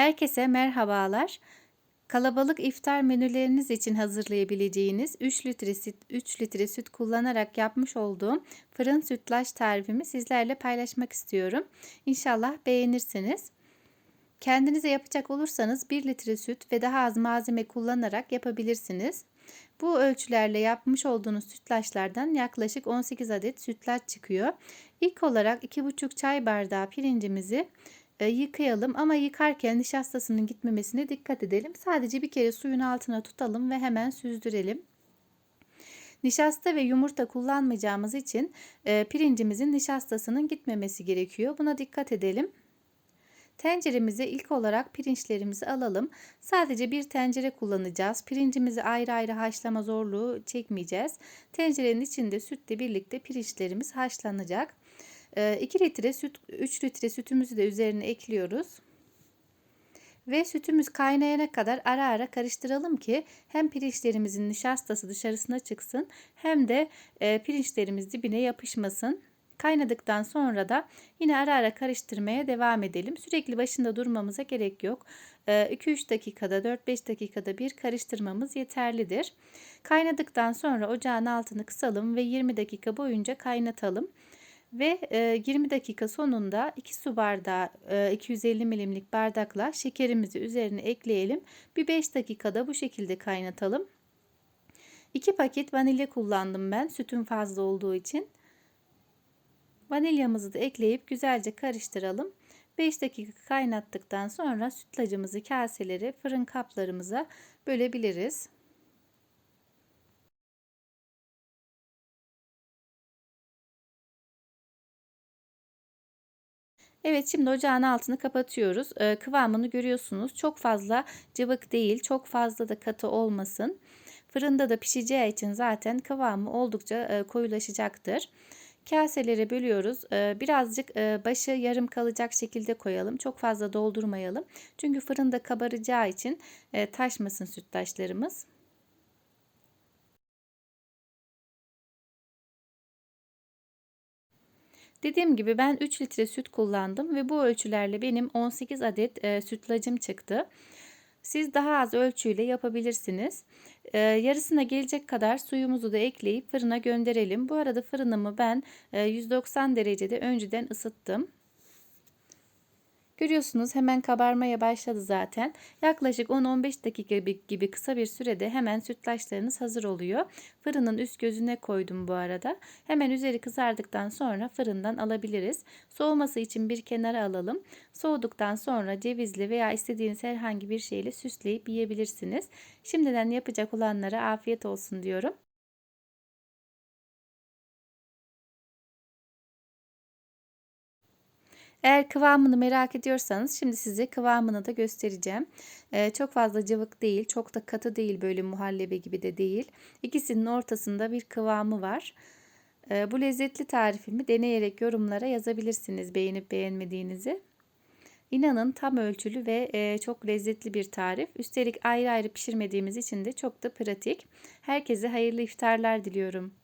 Herkese merhabalar. Kalabalık iftar menüleriniz için hazırlayabileceğiniz 3 litre süt, 3 litre süt kullanarak yapmış olduğum fırın sütlaç tarifimi sizlerle paylaşmak istiyorum. İnşallah beğenirsiniz. Kendinize yapacak olursanız 1 litre süt ve daha az malzeme kullanarak yapabilirsiniz. Bu ölçülerle yapmış olduğunuz sütlaçlardan yaklaşık 18 adet sütlaç çıkıyor. İlk olarak 2,5 çay bardağı pirincimizi e, yıkayalım ama yıkarken nişastasının gitmemesine dikkat edelim. Sadece bir kere suyun altına tutalım ve hemen süzdürelim. Nişasta ve yumurta kullanmayacağımız için e, pirincimizin nişastasının gitmemesi gerekiyor. Buna dikkat edelim. Tenceremize ilk olarak pirinçlerimizi alalım. Sadece bir tencere kullanacağız. Pirincimizi ayrı ayrı haşlama zorluğu çekmeyeceğiz. Tencerenin içinde sütle birlikte pirinçlerimiz haşlanacak. 2 ee, litre süt, 3 litre sütümüzü de üzerine ekliyoruz. Ve sütümüz kaynayana kadar ara ara karıştıralım ki hem pirinçlerimizin nişastası dışarısına çıksın hem de e, pirinçlerimiz dibine yapışmasın. Kaynadıktan sonra da yine ara ara karıştırmaya devam edelim. Sürekli başında durmamıza gerek yok. 2-3 e, dakikada 4-5 dakikada bir karıştırmamız yeterlidir. Kaynadıktan sonra ocağın altını kısalım ve 20 dakika boyunca kaynatalım. Ve 20 dakika sonunda 2 su bardağı 250 milimlik bardakla şekerimizi üzerine ekleyelim. Bir 5 dakikada bu şekilde kaynatalım. 2 paket vanilya kullandım ben sütün fazla olduğu için. Vanilyamızı da ekleyip güzelce karıştıralım. 5 dakika kaynattıktan sonra sütlacımızı kaselere fırın kaplarımıza bölebiliriz. Evet şimdi ocağın altını kapatıyoruz. Ee, kıvamını görüyorsunuz. Çok fazla cıvık değil. Çok fazla da katı olmasın. Fırında da pişeceği için zaten kıvamı oldukça e, koyulaşacaktır. Kaselere bölüyoruz. Ee, birazcık e, başı yarım kalacak şekilde koyalım. Çok fazla doldurmayalım. Çünkü fırında kabaracağı için e, taşmasın sütlaçlarımız. Dediğim gibi ben 3 litre süt kullandım ve bu ölçülerle benim 18 adet e, sütlacım çıktı. Siz daha az ölçüyle yapabilirsiniz. E, yarısına gelecek kadar suyumuzu da ekleyip fırına gönderelim. Bu arada fırınımı ben e, 190 derecede önceden ısıttım. Görüyorsunuz hemen kabarmaya başladı zaten. Yaklaşık 10-15 dakika gibi kısa bir sürede hemen sütlaçlarınız hazır oluyor. Fırının üst gözüne koydum bu arada. Hemen üzeri kızardıktan sonra fırından alabiliriz. Soğuması için bir kenara alalım. Soğuduktan sonra cevizli veya istediğiniz herhangi bir şeyle süsleyip yiyebilirsiniz. Şimdiden yapacak olanlara afiyet olsun diyorum. Eğer kıvamını merak ediyorsanız şimdi size kıvamını da göstereceğim. Ee, çok fazla cıvık değil, çok da katı değil böyle muhallebi gibi de değil. İkisinin ortasında bir kıvamı var. Ee, bu lezzetli tarifimi deneyerek yorumlara yazabilirsiniz beğenip beğenmediğinizi. İnanın tam ölçülü ve e, çok lezzetli bir tarif. Üstelik ayrı ayrı pişirmediğimiz için de çok da pratik. Herkese hayırlı iftarlar diliyorum.